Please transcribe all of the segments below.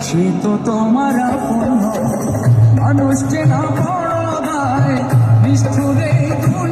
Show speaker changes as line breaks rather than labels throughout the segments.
সে তো তোমার আপন। মানুষ চেনা বড় নিষ্ঠুরে নিষ্ঠুর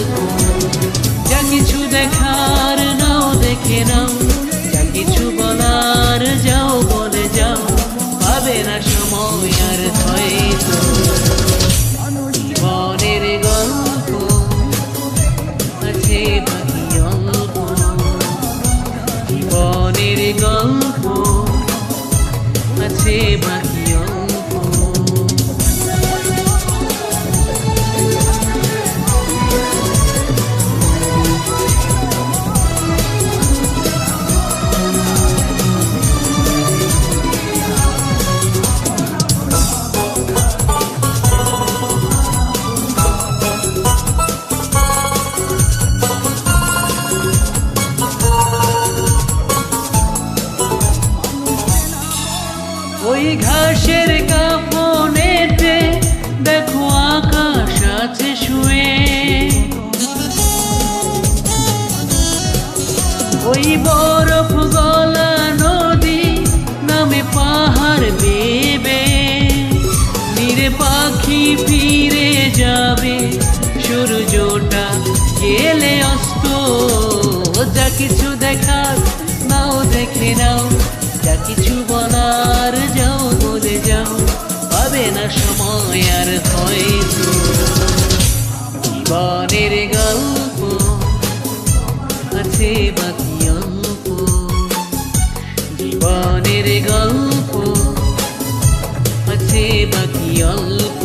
গল্প আছে বাকি ওই ঘাসের কাপনেতে দেখো আকাশ আছে শুয়ে। ওই বরফ গলা নদী নামে পাহাড় বেবে নীরে পাখি ফিরে যাবে সূর্যটা গেলে অস্ত। যা কিছু দেখার নাও, দেখে নাও, যা কিছু বলার আর হয়তো জীবনের গল্প আছে বাকি অল্প জীবনের গল্প আছে বাকি অল্প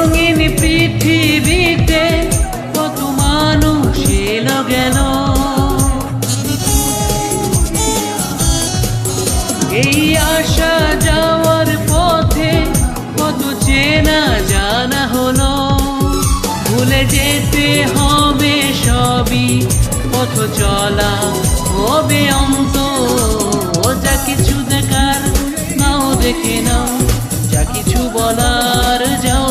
রঙিন পৃথিবীতে কত মানুষ এলো গেল। এই আসা যাওয়ার পথে কত চেনা জানা হলো। ভুলে যেতে হবে সবই, পথ চলা হবে অন্ত। যা কিছু দেখার নাও দেখে নাও, যা কিছু বলার যাও